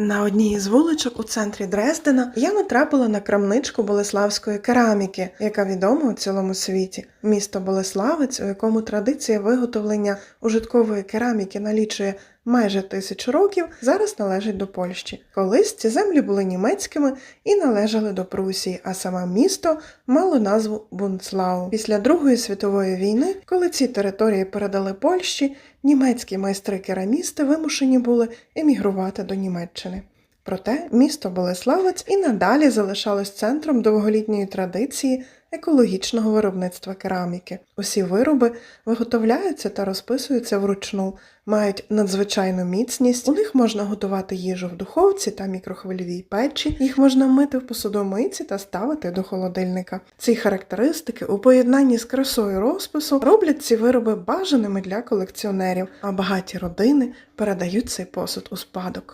На одній із вуличок у центрі Дрездена я натрапила на крамничку Болеславської кераміки, яка відома у цілому світі. Місто Болеславець, у якому традиція виготовлення ужиткової кераміки налічує майже тисячу років, зараз належить до Польщі. Колись ці землі були німецькими і належали до Прусії, а саме місто мало назву Бунцлау. Після Другої світової війни, коли ці території передали Польщі, німецькі майстри-керамісти вимушені були емігрувати до Німеччини. Проте місто Болеславець і надалі залишалось центром довголітньої традиції екологічного виробництва кераміки. Усі вироби виготовляються та розписуються вручну, мають надзвичайну міцність. У них можна готувати їжу в духовці та мікрохвильовій печі. Їх можна мити в посудомийці та ставити до холодильника. Ці характеристики у поєднанні з красою розпису роблять ці вироби бажаними для колекціонерів, а багаті родини передають цей посуд у спадок.